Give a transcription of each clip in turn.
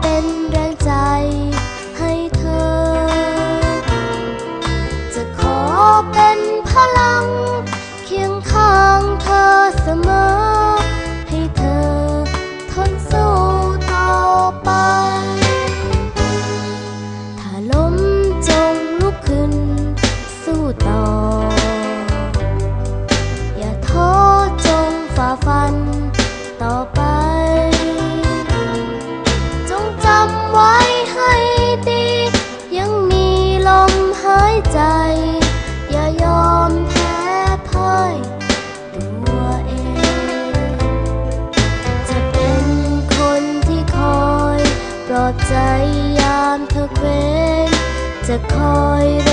เป็นระ ค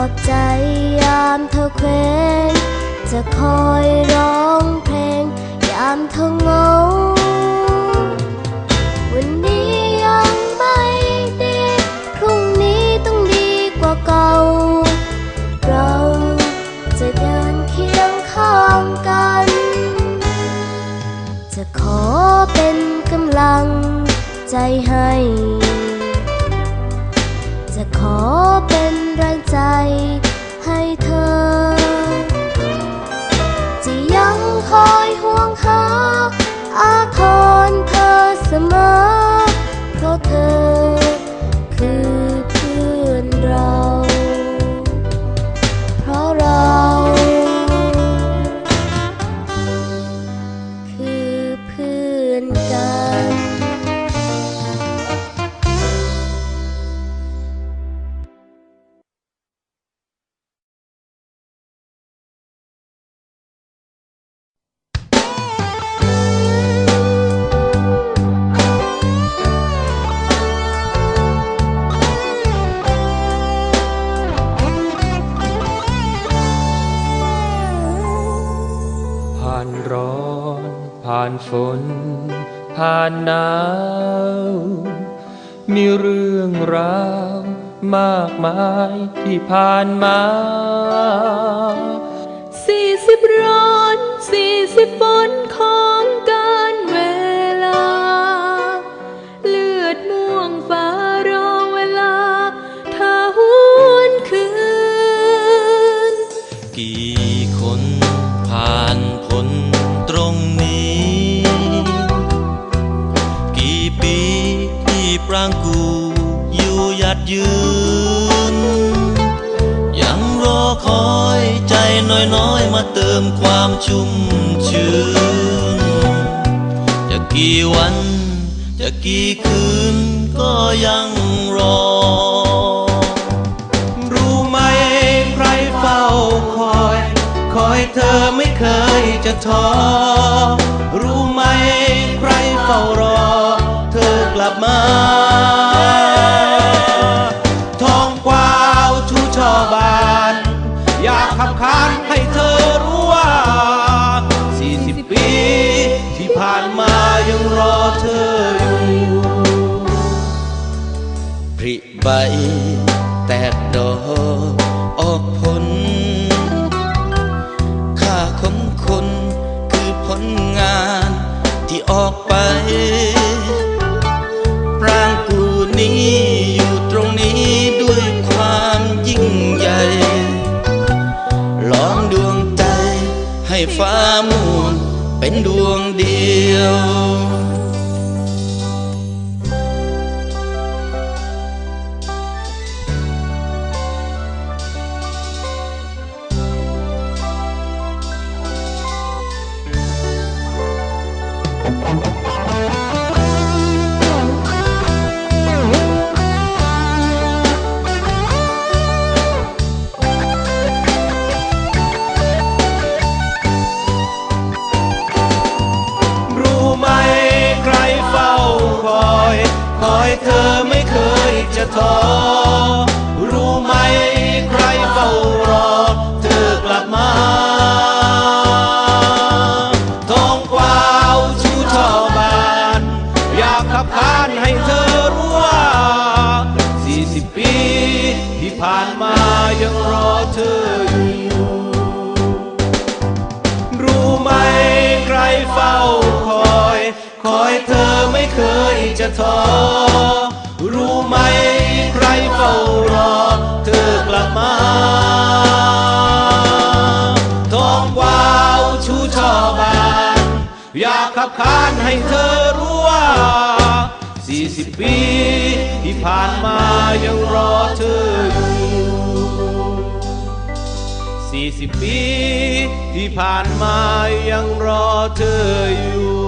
อบใจยามเธอเคว้งจะคอยร้องเพลง ยามเธอเหงาวันนี้ยังไม่ดี พรุ่งนี้ต้องดีกว่าเก่า เราจะเดินเคียงข้างกัน จะขอเป็นกำลังใจให้ เป็นแรงใจให้เธอ จะยังคอยห่วงหาอาทรเธอเสมอานร้อน ผ่านฝน ผ่านหนาว มีเรื่องราวมากมายที่ผ่านมาสี่สิบร้อนสี่สิบฝน มาเติมความชุ่มชื้น จะกี่วัน จะกี่คืนก็ยังรอ รู้ไหมใครเฝ้าคอย คอยเธอไม่เคยจะท้อ รู้ไหมใครเฝ้ารอ เธอกลับมา ใบแตกดอกออกผลค่าของคนคือผลงานที่ออกไปปรางกูนี้อยู่ตรงนี้ด้วยความยิ่งใหญ่ล้อมดวงใจให้ฟ้ามูนเป็นดวงเดียว ผ่านมายังรอเธออยู่ รู้ไหมใครเฝ้าคอย คอยเธอไม่เคยจะท้อ รู้ไหมใครเฝ้ารอ เธอกลับมาท้องวาวชูช่อบาน อยากขับขานให้เธอรู้ว่า 40 ปีที่ผ่านมายังรอเธออยู่ 40 ปีที่ผ่านมายังรอเธออยู่